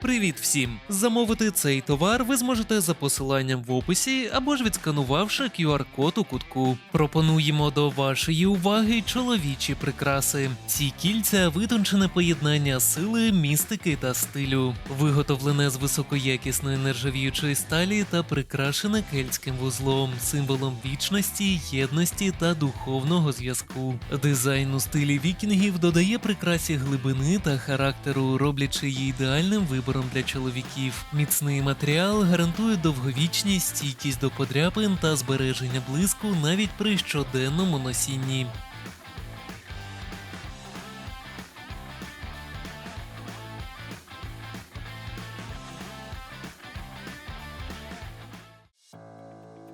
Привіт всім! Замовити цей товар ви зможете за посиланням в описі або ж відсканувавши QR-код у кутку. Пропонуємо до вашої уваги чоловічі прикраси. Ці кільця витончене поєднання сили, містики та стилю, виготовлене з високоякісної нержавіючої сталі та прикрашене кельтським вузлом, символом вічності, єдності та духовного зв'язку. Дизайн у стилі вікінгів додає прикрасі глибини та характеру, роблячи її ідеальним вибором для чоловіків. Міцний матеріал гарантує довговічність, стійкість до подряпин та збереження блиску навіть при щоденному носінні.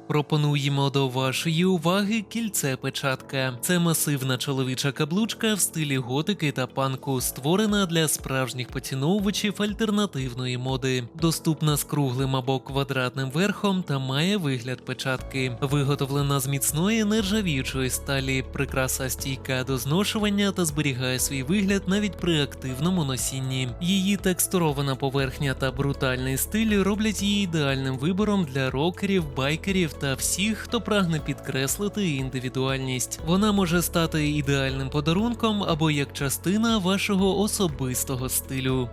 Пропонуємо до вашої уваги кільце печатка. Це масивна чоловіча каблучка в стилі готики та панку, створена для справжніх поціновувачів альтернативної моди. Доступна з круглим або квадратним верхом та має вигляд печатки. Виготовлена з міцної нержавіючої сталі. Прикраса стійка до зношування та зберігає свій вигляд навіть при активному носінні. Її текстурована поверхня та брутальний стиль роблять її ідеальним вибором для рокерів, байкерів та всіх, хто прагне підкреслити індивідуальність. Вона може стати ідеальним подарунком або як частина вашого особистого стилю.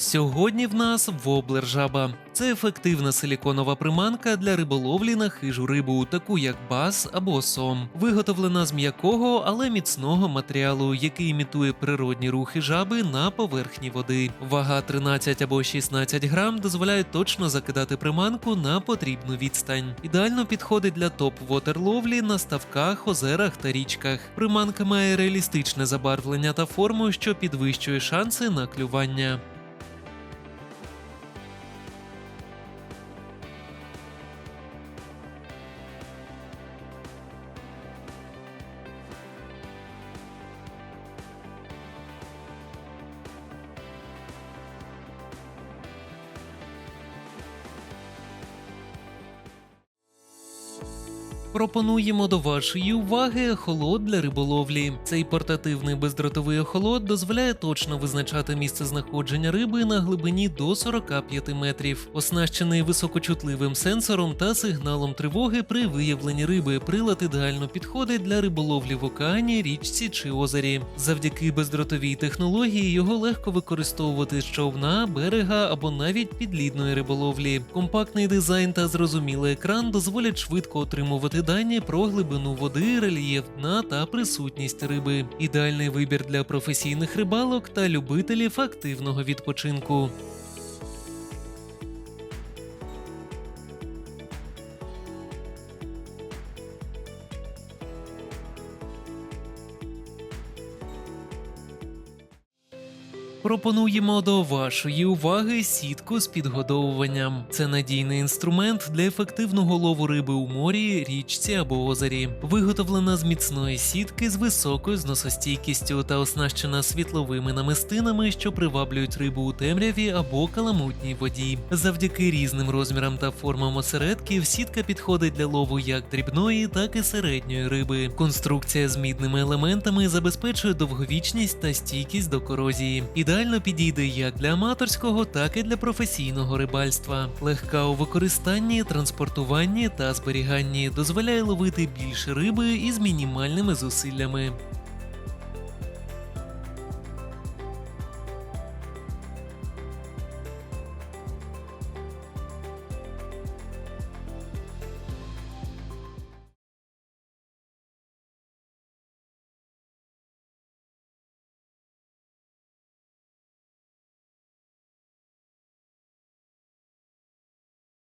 Сьогодні в нас воблер жаба. Це ефективна силіконова приманка для риболовлі на хижу рибу, таку як бас або сом, виготовлена з м'якого, але міцного матеріалу, який імітує природні рухи жаби на поверхні води. Вага 13 або 16 грам дозволяє точно закидати приманку на потрібну відстань. Ідеально підходить для топ-вотер ловлі на ставках, озерах та річках. Приманка має реалістичне забарвлення та форму, що підвищує шанси на клювання. Пропонуємо до вашої уваги охолод для риболовлі. Цей портативний бездротовий охолод дозволяє точно визначати місце знаходження риби на глибині до 45 метрів, оснащений високочутливим сенсором та сигналом тривоги при виявленні риби. Прилад ідеально підходить для риболовлі в океані, річці чи озері. Завдяки бездротовій технології його легко використовувати з човна, берега або навіть підлідної риболовлі. Компактний дизайн та зрозумілий екран дозволять швидко отримувати дані про глибину води, рельєф дна та присутність риби. Ідеальний вибір для професійних рибалок та любителів активного відпочинку. Пропонуємо до вашої уваги сітку з підгодовуванням. Це надійний інструмент для ефективного лову риби у морі, річці або озері. Виготовлена з міцної сітки з високою зносостійкістю та оснащена світловими намистинами, що приваблюють рибу у темряві або каламутній воді. Завдяки різним розмірам та формам осередків сітка підходить для лову як дрібної, так і середньої риби. Конструкція з мідними елементами забезпечує довговічність та стійкість до корозії. Ідеально підійде як для аматорського, так і для професійного рибальства. Легка у використанні, транспортуванні та зберіганні дозволяє ловити більше риби із мінімальними зусиллями.